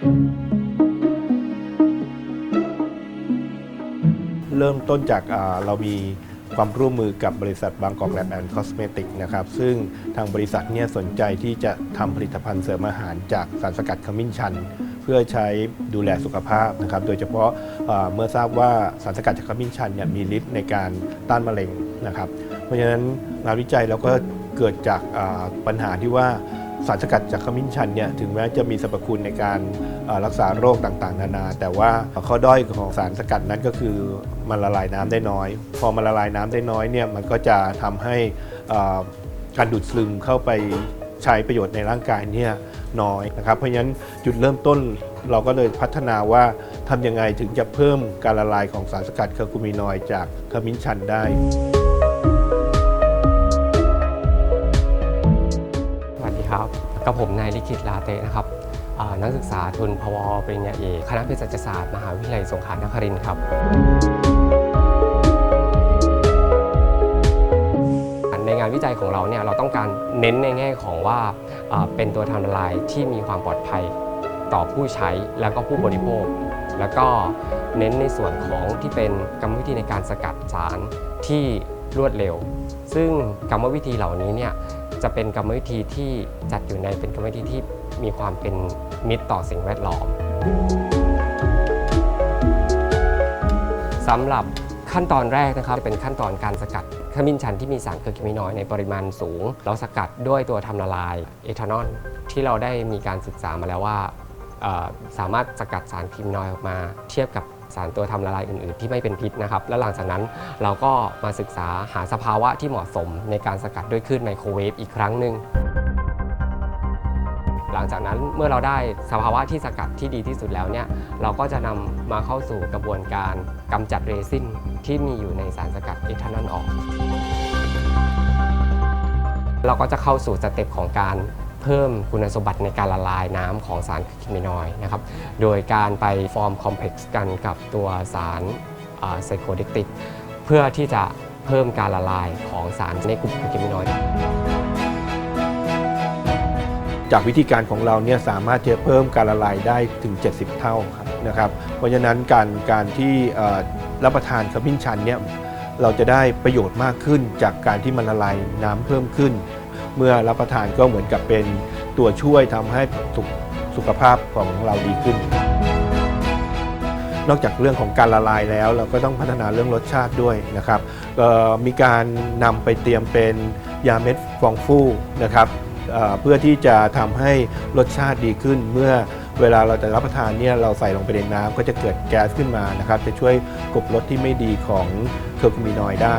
เริ่มต้นจากเรามีความร่วมมือกับบริษัทบางกอกแลบแอนด์คอสเมติกนะครับซึ่งทางบริษัทเนี่ยสนใจที่จะทำผลิตภัณฑ์เสริมอาหารจากสารสกัดขมิ้นชัน เพื่อใช้ดูแลสุขภาพนะครับโดยเฉพาะเมื่อทราบว่าสารสกัดจากขมิ้นชันเนี่ยมีฤทธิ์ในการต้านมะเร็งนะครับ เพราะฉะนั้นงานวิจัยเราก็เกิดจากปัญหาที่ว่า สารสกัดจากขมิ้นชันเนี่ยถึงแม้จะมีสรรพคุณในการรักษาโรคต่างๆ นานา แต่ว่าข้อด้อยของสารสกัดนั้นก็คือมันละลายน้ำได้น้อย พอมันละลายน้ำได้น้อยเนี่ยมันก็จะทำให้การดูดซึมเข้าไปใช้ประโยชน์ในร่างกายเนี่ยน้อยนะครับ เพราะฉะนั้นจุดเริ่มต้นเราก็เลยพัฒนาว่าทำยังไงถึงจะเพิ่มการละลายของสารสกัดเคอร์คูมินอยจากขมิ้นชันได้สวัสดีครับ กับผมนายลิขิตลาเตะนะครับนักศึกษาทุนพวปริญญาเอกคณะเภสัชศาสตร์มหาวิทยาลัยสงขลานครินทร์ครับในงานวิจัยของเราเนี่ยเราต้องการเน้นในแง่ของว่าอ่าเป็นตัวทำละลายที่มีความปลอดภัยต่อผู้ใช้แล้วก็ผู้บริโภค แล้วก็เน้นในส่วนของที่เป็นกรรมวิธีในการสกัดสารที่รวดเร็ว ซึ่งกรรมวิธีเหล่านี้เนี่ย จะเป็นกรรมวิธีที่จัดอยู่ในเป็นกรรมวิธีที่มีความเป็นมิตรต่อสิ่งแวดล้อมสำหรับขั้นตอนแรกนะครับเป็นขั้นตอนการสกัดขมิ้นชันที่มีสารเคอร์คิมินอยด์ในปริมาณสูง เราสกัดด้วยตัวทำละลายเอทานอลที่เราได้มีการศึกษามาแล้วว่า สามารถสกัดสารเคมีนอยด์ออกมา เทียบกับสารตัวทำละลายอื่นๆ ที่ไม่เป็นพิษนะครับ และหลังจากนั้นเราก็มาศึกษาหาสภาวะที่เหมาะสมในการสกัดด้วยคลื่นไมโครเวฟอีกครั้งหนึ่งหลังจากนั้นเมื่อเราได้สภาวะที่สกัดที่ดีที่สุดแล้วเนี่ยเราก็จะนำมาเข้าสู่กระบวนการกำจัดเรซินที่มีอยู่ในสารสกัดเอทานอลออก เราก็จะเข้าสู่สเต็ปของการ พิ่มคุณสมบัติในการละลายน้ำของสารเคมีนอยด์นะครับ โดยการไปฟอร์มคอมเพล็กซ์กันกับตัวสารไซโคเดกติกเพื่อที่จะเพิ่มการละลายของสารในกลุ่มเคมีนอยด์จากวิธีการของเราเนี่ยสามารถจะเพิ่มการละลายได้ถึง 70 เท่าครับนะครับเพราะฉะนั้นการการที่รับประทานขมิ้นชันเนี่ยเราจะได้ประโยชน์มากขึ้นจากการที่มันละลายน้ำเพิ่มขึ้น เมื่อรับประทานก็เหมือนกับเป็นตัวช่วยทำให้สุขสุขภาพของเราดีขึ้น นอกจากเรื่องของการละลายแล้ว เราก็ต้องพัฒนาเรื่องรสชาติด้วยนะครับมีการนำไปเตรียมเป็นยาเม็ดฟองฟูนะครับเเพื่อที่จะทำให้รสชาติดีขึ้นเมื่อเวลาเราจะรับประทานเนี่ยเราใส่ลงไปในน้ำก็จะเกิดแก๊สขึ้นมานะครับ จะช่วยกบรสที่ไม่ดีของเคอร์คูมินอยด์ได้